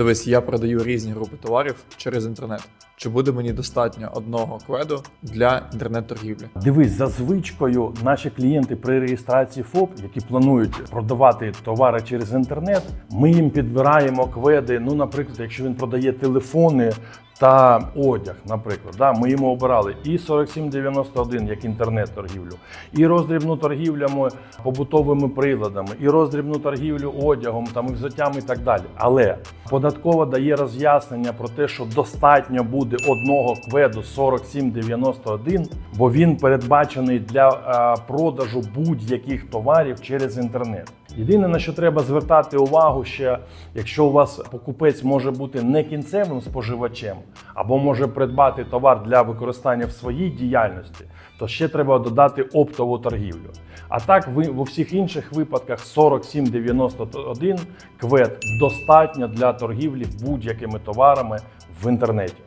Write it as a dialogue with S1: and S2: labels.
S1: Дивись, я продаю різні групи товарів через інтернет. Чи буде мені достатньо одного кведу для інтернет-торгівлі?
S2: Дивись, за звичкою наші клієнти при реєстрації ФОП, які планують продавати товари через інтернет, ми їм підбираємо кведи. Ну, наприклад, якщо він продає телефони та одяг, наприклад, да, ми йому обирали і 4791 як інтернет-торгівлю, і роздрібну торгівлю побутовими приладами, і роздрібну торгівлю одягом, там і взуттям і так далі. Але податкова дає роз'яснення про те, що достатньо буде одного кведу 4791, бо він передбачений для е, продажу будь-яких товарів через інтернет. Єдине на що треба звертати увагу ще, якщо у вас покупець може бути не кінцевим споживачем, або може придбати товар для використання в своїй діяльності, то ще треба додати оптову торгівлю. А так, ви у всіх інших випадках 4791 квет достатньо для торгівлі будь-якими товарами в інтернеті.